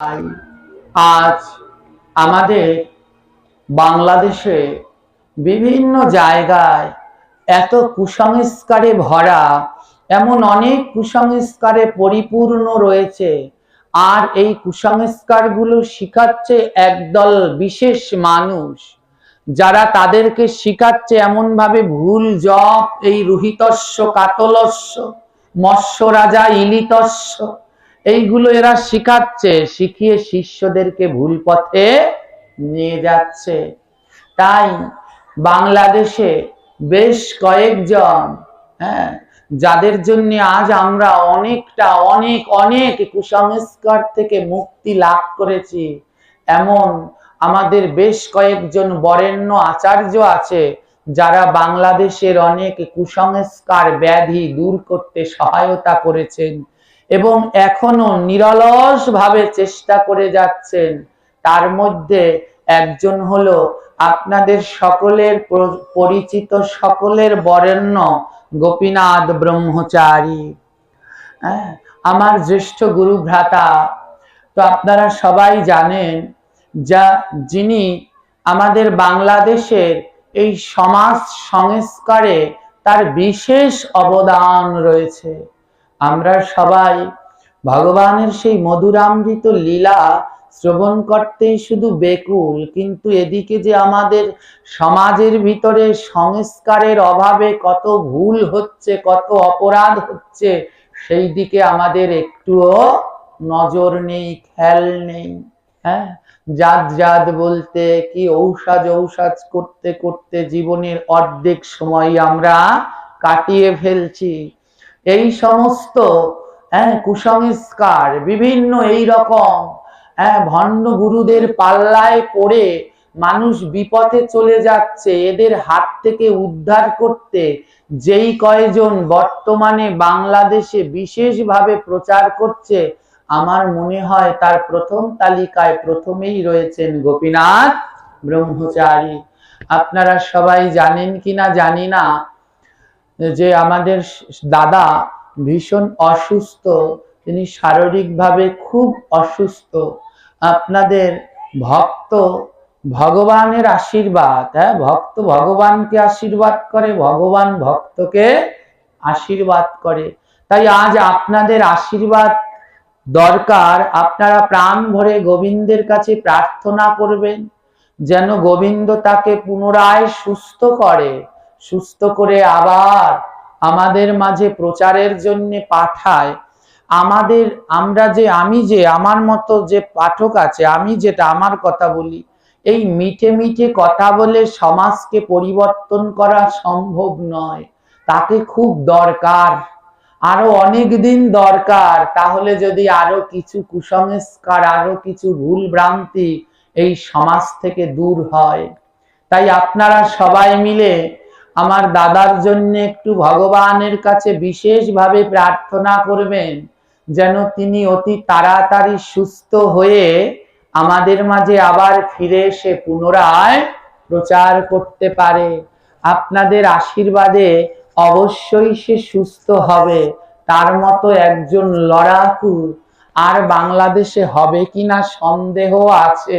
আজ আমাদের বাংলাদেশে বিভিন্ন জায়গায় এত কুসংস্কারে ভরা, এমন অনেক কুসংস্কারে পরিপূর্ণ রয়েছে। আর এই কুসংস্কারগুলো শিখাচ্ছে একদল বিশেষ মানুষ, যারা তাদেরকে শিখাচ্ছে এমন ভাবে ভুল জপ, এই রুহিতস্য, কাতলস্য, মৎস্য রাজা ইলিতস্য। এইগুলো এরা শিখাচ্ছে, শিখিয়ে শিষ্যদেরকে ভুল পথে নিয়ে যাচ্ছে। তাই বাংলাদেশে বেশ কয়েকজন হ্যাঁ যাদের জন্য আজ আমরা অনেকটা, অনেক অনেক কুসংস্কার থেকে মুক্তি লাভ করেছি। এমন আমাদের বেশ কয়েকজন বরেণ্য আচার্য আছে, যারা বাংলাদেশের অনেক কুসংস্কার ব্যাধি দূর করতে সহায়তা করেছেন। এবং এখনও নিরলস ভাবে চেষ্টা করে যাচ্ছেন। তার মধ্যে একজন হলো আপনাদের সকলের পরিচিত সকলের বরেণ্য গোপীনাথ ব্রহ্মচারী। হ্যাঁ, আমার জ্যেষ্ঠ গুরু ভ্রাতা তো আপনারা সবাই জানেন যা যিনি আমাদের বাংলাদেশের এই সমাজ সংস্কারে তার বিশেষ অবদান রয়েছে। আমরা সবাই ভগবানের সেই মধুরামৃত লীলা শ্রবণ করতেই শুধু বেকুল, কিন্তু এদিকে যে আমাদের সমাজের ভিতরে সংস্কারের অভাবে কত ভুল হচ্ছে, কত অপরাধ হচ্ছে, সেই দিকে আমাদের একটুও নজর নেই, খেয়াল নেই। হ্যাঁ? জাত জাত বলতে, কি ঔষধ ঔষধ করতে করতে জীবনের অর্ধেক সময় আমরা কাটিয়ে ফেলছি। এই সমস্ত হ্যাঁ কুসংস্কার, বিভিন্ন এই রকম হ্যাঁ ভণ্ড গুরুদের পাল্লায় পড়ে মানুষ বিপথে চলে যাচ্ছে, এদের হাত থেকে উদ্ধার করতে যেই কয়জন বর্তমানে বাংলাদেশে বিশেষভাবে প্রচার করছে, আমার মনে হয় তার প্রথম তালিকায় প্রথমেই রয়েছেন গোপীনাথ ব্রহ্মচারী। আপনারা সবাই জানেন কিনা জানি না যে আমাদের দাদা ভীষণ অসুস্থ, তিনি শারীরিকভাবে খুব অসুস্থ। আপনাদের ভক্ত ভগবানের আশীর্বাদ হ্যাঁ ভক্ত ভগবানকে আশীর্বাদ করে, ভগবান ভক্তকে আশীর্বাদ করে। তাই আজ আপনাদের আশীর্বাদ দরকার। আপনারা প্রাণ ভরে গোবিন্দের কাছে প্রার্থনা করবেন, যেন গোবিন্দ তাকে পুনরায় সুস্থ করে। সুস্থ করে আবার আমাদের মাঝে প্রচারের জন্য পাঠায়। আমাদের, আমরা যে, আমি যে, আমার মতো যে পাঠক আছে, আমি যেটা, আমার কথা বলি, এই মিঠে মিঠে কথা বলে সমাজকে পরিবর্তন করা সম্ভব নয়। তাকে খুব দরকার। আরও অনেক দিন দরকার। তাহলে যদি আরও কিছু কুসংস্কার, আরও কিছু ভুল ভ্রান্তি এই সমাজ থেকে দূর হয়। তাই আপনারা সবাই মিলে আমার দাদার জন্য একটু ভগবানের কাছে বিশেষভাবে প্রার্থনা করবেন, যেন তিনি অতি তাড়াতাড়ি সুস্থ হয়ে আমাদের মাঝে আবার ফিরে এসে পুনরায় প্রচার করতে পারে। আপনাদের আশীর্বাদে অবশ্যই সে সুস্থ হবে। তার মতো একজন লড়াকু আর বাংলাদেশে হবে কিনা সন্দেহ আছে।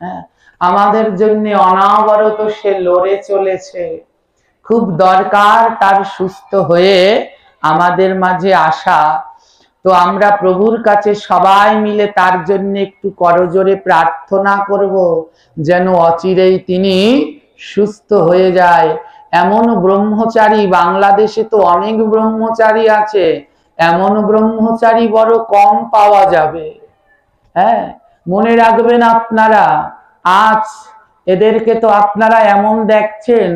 হ্যাঁ আমাদের জন্য অনাবরত সে লড়ে চলেছে। খুব দরকার তার সুস্থ হয়ে আমাদের মাঝে আসা। তো আমরা প্রভুর কাছে সবাই মিলে তার জন্য একটু করজোরে প্রার্থনা করব, যেন অচিরেই তিনি সুস্থ হয়ে যায়। এমন ব্রহ্মচারী, বাংলাদেশে তো অনেক ব্রহ্মচারী আছে, এমন ব্রহ্মচারী বড় কম পাওয়া যাবে। হ্যাঁ মনে রাখবেন আপনারা, আজ এদেরকে তো আপনারা এমন দেখছেন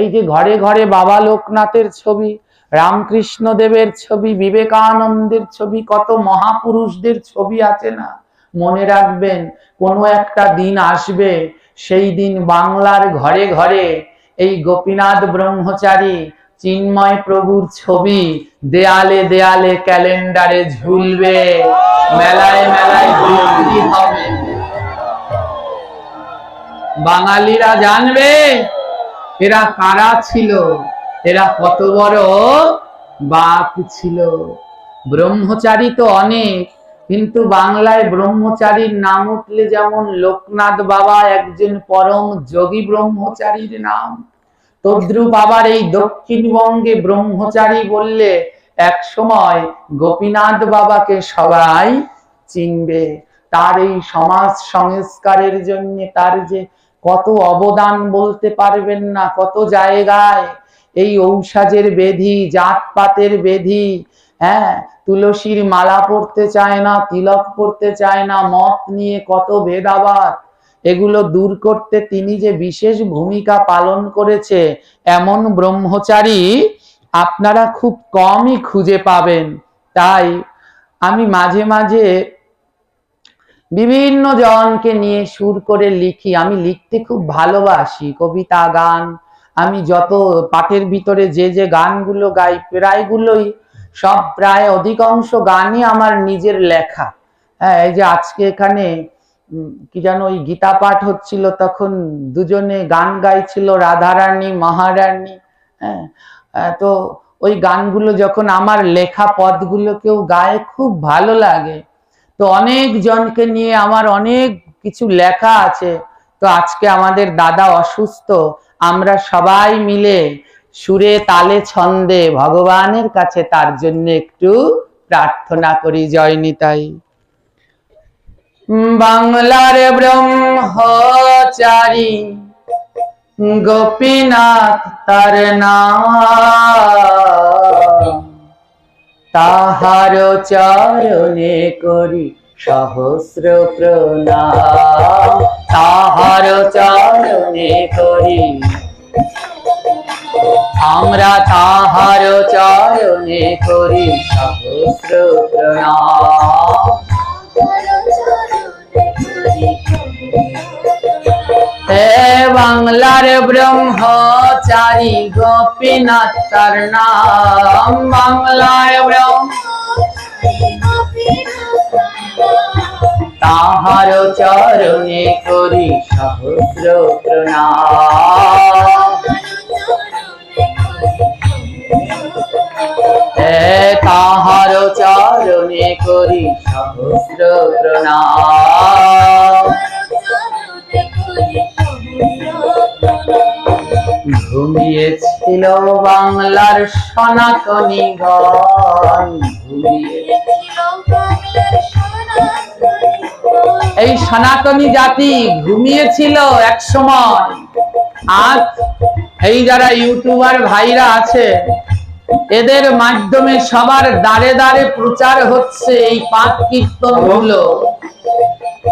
এই যে ঘরে ঘরে বাবা লোকনাথের ছবি, রামকৃষ্ণ দেবের ছবি, বিবেকানন্দের ছবি, কত মহাপুরুষদের ছবি আছে না? মনে রাখবেন, কোনো একটা দিন আসবে, সেই দিন বাংলার ঘরে ঘরে এই গোপীনাথ ব্রহ্মচারী চিন্ময় প্রভুর ছবি দেয়ালে দেয়ালে ক্যালেন্ডারে ঝুলবে, মেলায় মেলায় হবে। বাঙালিরা জানবে এরা কারা ছিল? এরা কত বড় বাপ ছিল? ব্রহ্মচারী তো অনেক, কিন্তু বাংলায় ব্রহ্মচারীর নাম উঠলে যেমন লোকনাথ বাবা একজন পরম যোগী ব্রহ্মচারীর নাম। তদ্রুপ আবার এই দক্ষিণবঙ্গে ব্রহ্মচারী বললে এক সময় গোপীনাথ বাবাকে সবাই চিনবে। তার এই সমাজ সংস্কারের জন্য তার যে কত অবদান বলতে পারবেন না, কত জায়গায় এই ঔষধের বেধি, জাতপাতের বেধি হ্যাঁ তুলসীর মালা পড়তে চায় না, তিলক পড়তে চায় না, মত নিয়ে কত ভেদাবাদ এগুলো দূর করতে তিনি যে বিশেষ ভূমিকা পালন করেছে এমন ব্রহ্মচারী আপনারা খুব কমই খুঁজে পাবেন। তাই আমি মাঝে মাঝে বিভিন্ন জনকে নিয়ে সুর করে লিখি। আমি লিখতে খুব ভালোবাসি কবিতা, গান। আমি যত পাঠের ভিতরে যে যে গানগুলো গাই, প্রায়গুলোই সব প্রায় অধিকাংশ গানই আমার নিজের লেখা। হ্যাঁ এই যে আজকে এখানে কি যেন ওই গীতা পাঠ হচ্ছিল, তখন দুজনে গান গাইছিল, রাধারানী, মহারানী হ্যাঁ। তো ওই গানগুলো যখন আমার লেখা পদগুলো কেউ গায়ে খুব ভালো লাগে। তো অনেক জনকে নিয়ে আমার অনেক কিছু লেখা আছে। তো আজকে আমাদের দাদা অসুস্থ, আমরা সবাই মিলে সুরে তালে ছন্দে ভগবানের কাছে তার জন্য একটু প্রার্থনা করি, জয় নিতাই। বাংলার ব্রহ্মচারী গোপীনাথ তার নাম। তাহার চরণে করি সহস্র প্রণাম। তাহার চরণে করি। আমরা তাহার চরণে করি সহস্র প্রণাম। হে বাংলার ব্রহ্মচারী গোপীনাথ তার নাম ব্রহ্ম তাহার চরণে করি সহস্র প্রণাম। তাহার চরণে করি সহস্র প্রণাম। ঘুমিয়েছিল বাংলার সনাতনী গণ। এই সনাতনী জাতি ঘুমিয়েছিল এক সময়। আজ এই যারা ইউটিউবার ভাইরা আছে, এদের মাধ্যমে সবার দাঁড়ে দাঁড়ে প্রচার হচ্ছে এই পাঠ কীর্তনগুলো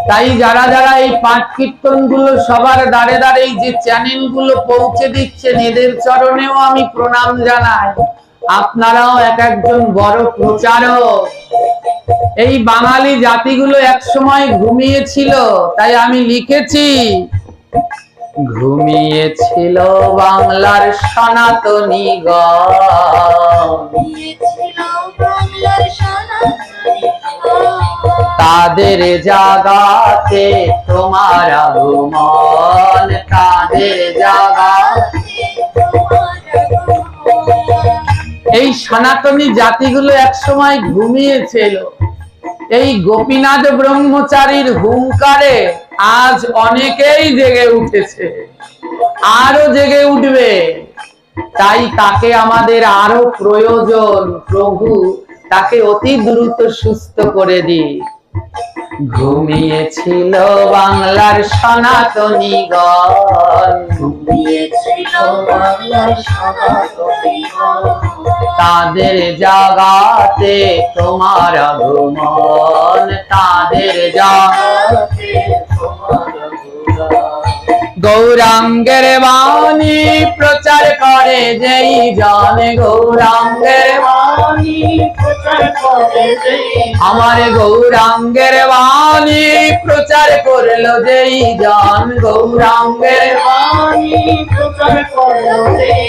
তাই যারা যারা এই পাঠ কীর্তনগুলো সবার দাঁড়ে দাঁড়ে যে চ্যানেলগুলো পৌঁছে দিচ্ছেন, এদের চরণেও আমি প্রণাম জানাই। আপনারাও এক একজন বড় প্রচারক। এই বাঙালি জাতিগুলো এক সময় ঘুমিয়েছিল, তাই আমি লিখেছি ঘুমিয়েছিল বাংলার সনাতনী তাদের জাগাতে তোমার আগমন, তাদের জাগা এই সনাতনী জাতিগুলো একসময় ঘুমিয়েছিল। এই গোপীনাথ ব্রহ্মচারীর হুঙ্কারে আজ অনেকেই জেগে উঠেছে। আরও জেগে উঠবে। তাই তাকে আমাদের আরও প্রয়োজন। প্রভু, তাকে অতি দ্রুত সুস্থ করে দি ঘুমিয়েছিল বাংলার সনাতনী গণ। তাদের জাগাতে তোমার আগমন। তাদের জাগাতে গৌরাঙ্গের বাণী প্রচার করে যেই জন গৌরাঙ্গের বাণী। আমার গৌরাঙ্গের বাণী প্রচার করল যেই জন গৌরাঙ্গের বাণী। প্রচার যেই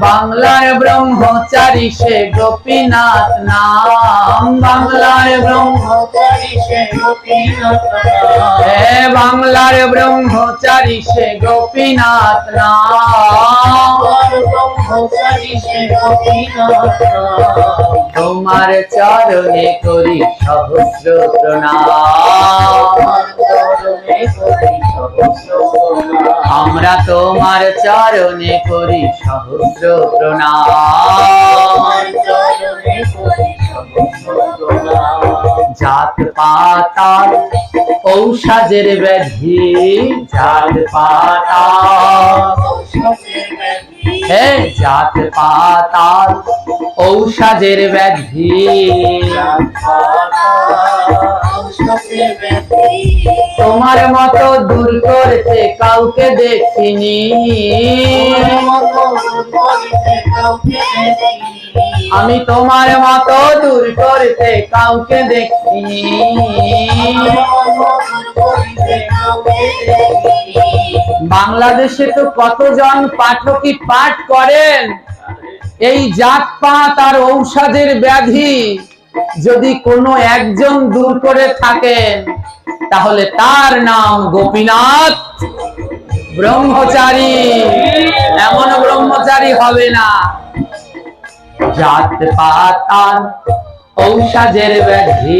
বাংলার ব্রহ্মচারী সে গোপীনাথ নাম। বাংলার ব্রহ্ম ব্রহ্মচারী সে গোপীনাথ। বাংলার ব্রহ্মচারী সে সে গোপীনাথ নাম। তোমার চরণে করি সহস্র। আমরা তোমার চরণে করি সহস্র প্রণাম জাত পাতার ঔষধের ব্যাধি জাত পাতার ঔষধের ব্যাধি, হে জাত পাতার ঔষধের ব্যাধি। তোমার মতো দূর করতে কাউকে দেখিনি। মতো দুর্বলকে কাউকে দেখিনি। আমি তোমার মতো দূর করতে কাউকে দেখিনি। বাংলাদেশে তো কতজন পাঠকই পাঠ করেন? এই জাত পাত আর ঔষধের ব্যাধি যদি কোনো একজন দূর করে থাকেন, তাহলে তার নাম গোপীনাথ ব্রহ্মচারী। এমন ব্রহ্মচারী হবে না। জাত পাত আর ঔষধের ব্যাধি।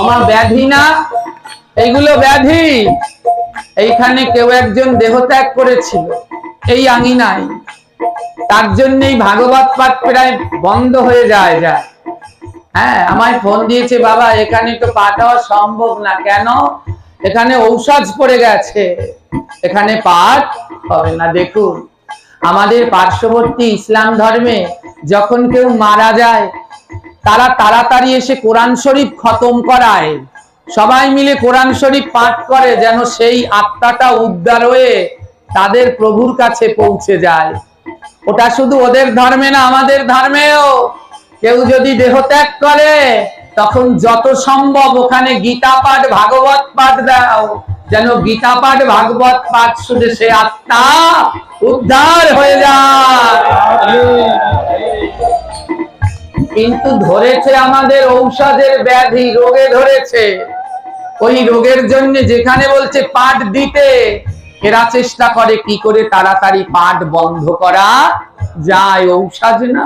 আমার ব্যাধি না, এইগুলো ব্যাধি। এইখানে কেউ একজন দেহত্যাগ করেছিল, এই আঙিনায় তার জন্যই ভাগবত পাঠ প্রায় বন্ধ হয়ে যায় যায়। হ্যাঁ আমায় ফোন দিয়েছে, বাবা, এখানে তো পাঠ হওয়া সম্ভব না। কেন? এখানে ঔষধ পড়ে গেছে। এখানে পাঠ হবে না, দেখুন। আমাদের পার্শ্ববর্তী ইসলাম ধর্মে যখন কেউ মারা যায়, তারা তাড়াতাড়ি এসে কোরআন শরীফ খতম করায়। সবাই মিলে কোরআন শরীফ পাঠ করে যেন সেই আত্মাটা উদ্ধার হয়ে তাদের প্রভুর কাছে পৌঁছে যায়। ওটা শুধু ওদের ধর্মে না, আমাদের ধর্মেও। কেউ যদি দেহত্যাগ করে তখন যত সম্ভব ওখানে গীতা পাঠ ভাগবত পাঠ দাও। যেন গীতা পাঠ ভাগবত পাঠ শুনে সে আত্মা উদ্ধার হয়ে যায়। কিন্তু ধরেছে আমাদের ঔষধের ব্যাধি, রোগে ধরেছে। ওই রোগের জন্য যেখানে বলছে পাঠ দিতে, এরা চেষ্টা করে কি করে তাড়াতাড়ি পাঠ বন্ধ করা যায়। ঔষধ না।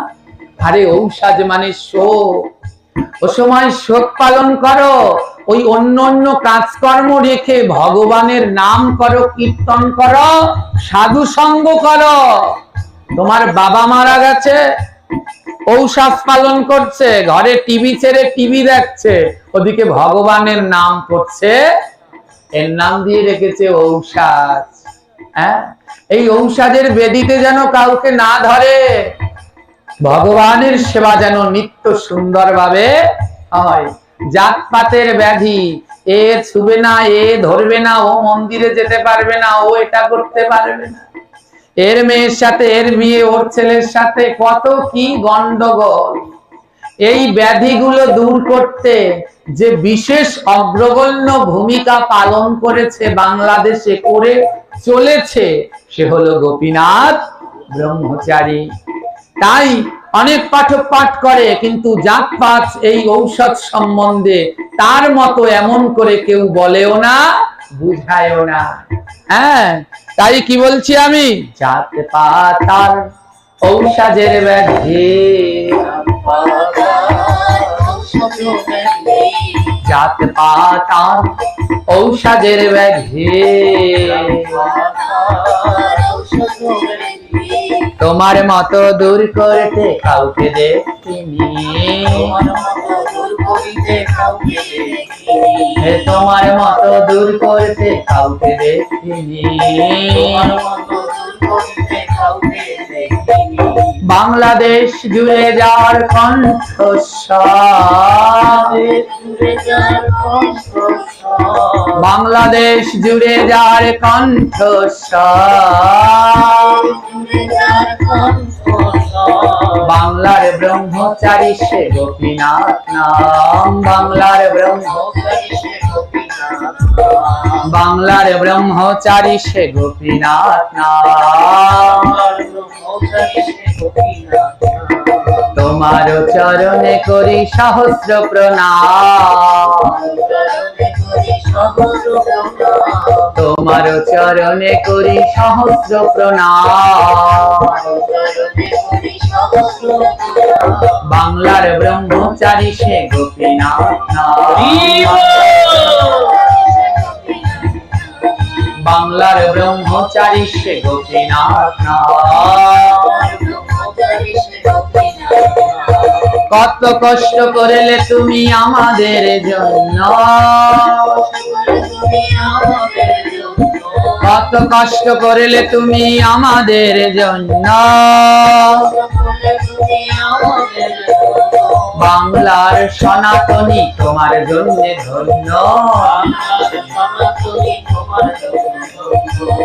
আরে ঔষধ মানে শোক। ও সময় শোক পালন করো। ওই অন্য অন্য কাজকর্ম রেখে ভগবানের নাম করো, কীর্তন করো, সাধু সঙ্গ করো। তোমার বাবা মারা গেছে, ঔষধ পালন করছে, ঘরে টিভি ছেড়ে টিভি দেখছে, ওদিকে ভগবানের নাম করছে, এর নাম দিয়ে রেখেছে ঔষধ। হ্যাঁ? এই ঔষধের বেদিতে যেন কাউকে না ধরে। ভগবানের সেবা যেন নিত্য সুন্দরভাবে হয়। জাতপাতের ব্যাধি, এ ছুবে না, এ ধরবে না, ও মন্দিরে যেতে পারবে না, ও এটা করতে পারবে না। এর মেয়ের সাথে, এর বিয়ে, ওর ছেলের সাথে কত কি গন্ডগোল। এই ব্যাধিগুলো দূর করতে যে বিশেষ অগ্রগণ্য ভূমিকা পালন করেছে বাংলাদেশে, করে চলেছে, সে হলো গোপীনাথ ব্রহ্মচারী। তাই অনেক পাঠক পাঠ করে, কিন্তু জাত পাঠ এই ঔষধ সম্বন্ধে তার মতো এমন করে কেউ বলেও না, বুঝায়ও না। হ্যাঁ তাই কি বলছি আমি? জাত পাতার ঔষধের ব্যাধি জাত পাতার ঔষধের ব্যাধি, তোমার মতো দূর করতে কাউকে দেখিনি তোমার মতো দূর করিতে কাউকে দেখিনি। বাংলাদেশ জুড়ে যাওয়ার কণ্ঠস্বর। বাংলাদেশ জুড়ে যার কণ্ঠস্বর। বাংলার ব্রহ্মচারী সে গোপীনাথ নাম। বাংলার ব্রহ্ম বাংলার ব্রহ্মচারী সে গোপীনাথ নাম। তোমার চরণে করি সহস্র প্রণাম। তোমার চরণে করি সহস্র প্রণাম। বাংলার ব্রহ্মচারী সে গোপীনাথ বাংলার ব্রহ্মচারী সে কত কষ্ট করেলে তুমি আমাদের জন্য। কত কষ্ট করলে তুমি আমাদের জন্য? বাংলার সনাতনী তোমার জন্য ধন্য।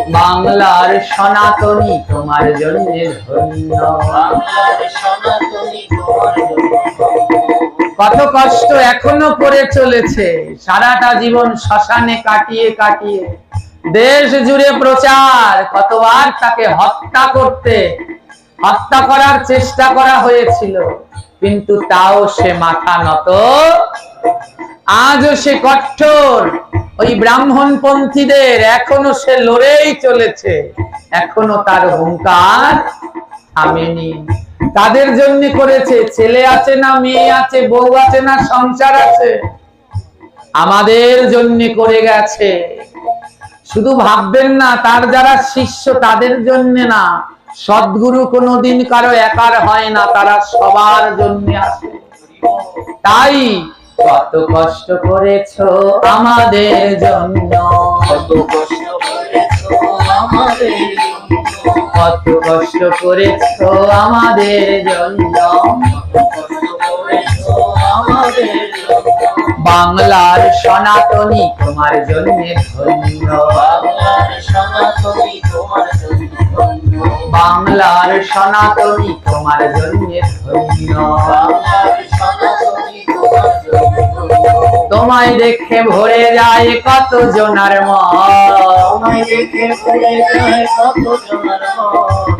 বাংলার সনাতনী তোমার জন্য ধন্য। কত কষ্ট এখনও করে চলেছে। সারাটা জীবন শ্মশানে কাটিয়ে কাটিয়ে। দেশ জুড়ে প্রচার, কতবার তাকে হত্যা করতে, হত্যা করার চেষ্টা করা হয়েছিল, কিন্তু তাও সে মাথা নত। আজও সে কঠোর। ওই ব্রাহ্মণ পন্থীদের এখনও সে লড়েই চলেছে। এখনও তার হুঙ্কার থামেনি। তাদের জন্য করেছে, ছেলে আছে না মেয়ে আছে, বউ আছে না সংসার আছে, আমাদের জন্য করে গেছে। শুধু ভাববেন না তার যারা শিষ্য তাদের জন্য না। সদ্গুরু কোনোদিন কারও একার হয় না তারা সবার জন্য আসে। তাই কত কষ্ট করেছ আমাদের জন্য। কত কষ্ট করেছ আমাদের জন্য। বাংলার সনাতনী তোমার জন্য বাংলার সনাতনী তোমার জন্য তোমায় দেখে ভরে যায় কত জনার তোমায় দেখে বদলে যায় কত জনার মন।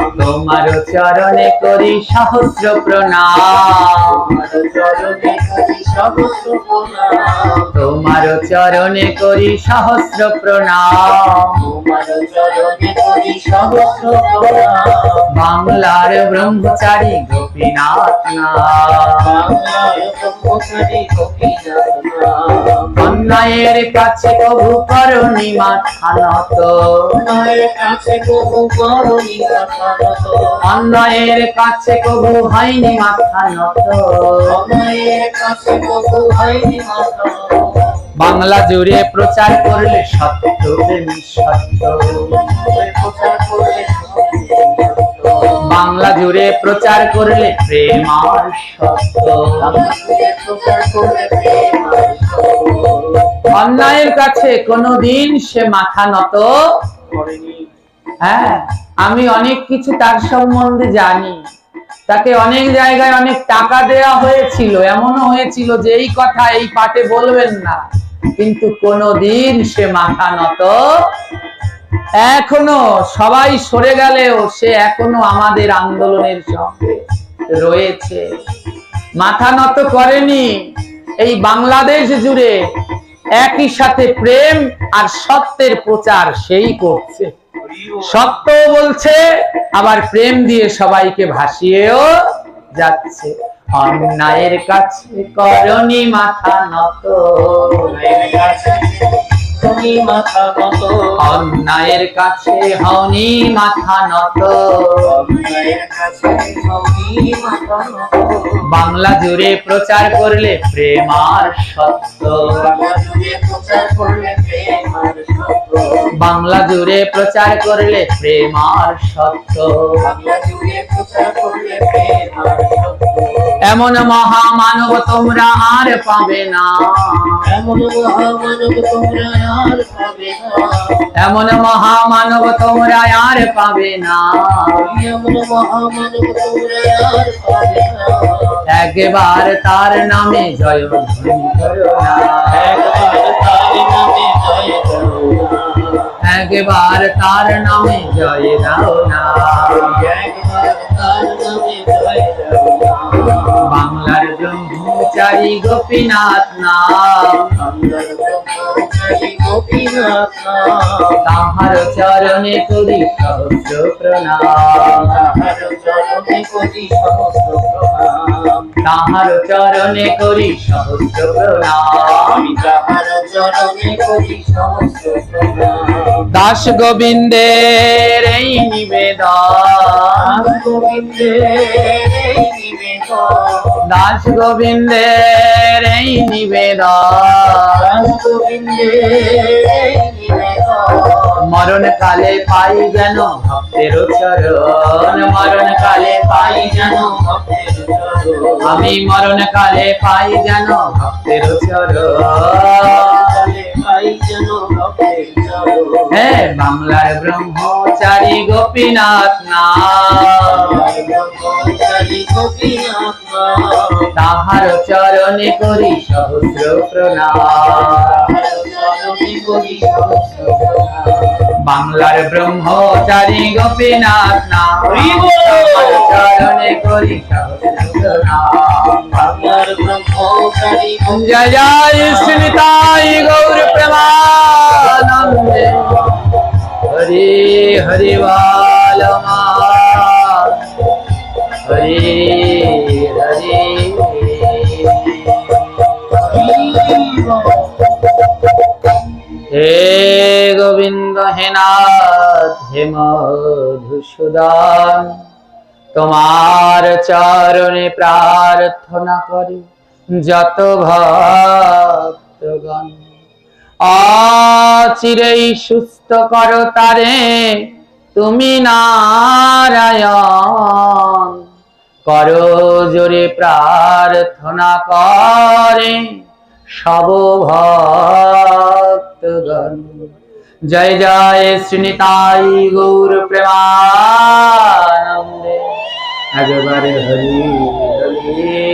তোমার চরণে করি সহস্র প্রণাম। তোমার চরণে করি সহস্র প্রণাম। বাংলার ব্রহ্মচারী গোপীনাথ অন্যায়ের কাছে কবু করণি মাথা নত অন্যায়ের কাছে কবু হয়নি মাথা নত। বাংলা জুড়ে প্রচার করলে সত্য। প্রেমী সত্য। বাংলা জুড়ে প্রচার করলে প্রেম আর সত্য। অন্যায়ের কাছে কোনোদিন সে মাথা নত। হ্যাঁ। আমি অনেক কিছু তার সম্বন্ধে জানি। তাকে অনেক জায়গায় অনেক টাকা দেয়া হয়েছিল। এমনও হয়েছিল যে এই কথা এই পাঠে বলবেন না। কিন্তু কোনোদিন সে মাথা নত এখনও সবাই সরে গেলেও সে এখনও আমাদের আন্দোলনের সঙ্গে রয়েছে। মাথা নত করেনি এই বাংলাদেশ জুড়ে। একই সাথে প্রেম আর সত্যের প্রচার সেই করছে। সত্য বলছে আবার প্রেম দিয়ে সবাইকে ভাসিয়েও যাচ্ছে। অন্যায়ের কাছে করণী মাথা নত। তুমি মাথা নত। অন্যায়ের কাছে হওনি মাথা নত। বাংলা জুড়ে প্রচার করলে প্রেম আর সত্য। বাংলা জুড়ে প্রচার করলে প্রেম আর সত্য। এমন মহামানব তোমরা আর পাবে না এমন মহামানব তোমরা আর পাবে না। এমন মহামানব তোমরা আর পাবে না। একবার তার নামে জয় একবার তার নামে জয় দাও না। একবার ব্রহ্মচারী গোপীনাথ নাম। গোপীনাথ তাহার চরণে করি সহস্র প্রণাম। চরণে করি সহস্র প্রণাম। তাহার চরণে করি দাস গোবিন্দের এই নিবেদন। দাস গোবিন্দের এই নিবেদন। মরণ কালে পাই যেন, ভক্তের চরণ। মরণ কালে পাই যেন আমি মরণ কালে পাই যেন, ভক্তের চরণ। পাই যেন ভক্তের চরণ হে বাংলার ব্রহ্মচারী গোপীনাথ না তাহার চরণে করি সহস্র প্রণাম। বাংলার ব্রহ্মচারী গোপীনাথ না চরণে করি সহস্র প্রণাম। বাংলার ব্রহ্মচারী জয় জয় শ্রীতাই গৌর প্রেমানন্দে হরি হরি বল মা হরি হরি হে গোবিন্দ তোমার চরণে প্রার্থনা করি, যত ভক্তগণ। অচিরেই সুস্থ করো তারে, তুমি নারায়ণ। করো জোরে প্রার্থনা করে, সব ভক্তগণ। জয় জয় শ্রীনিতাই গৌর প্রেমানন্দে। একবারে হরি হরি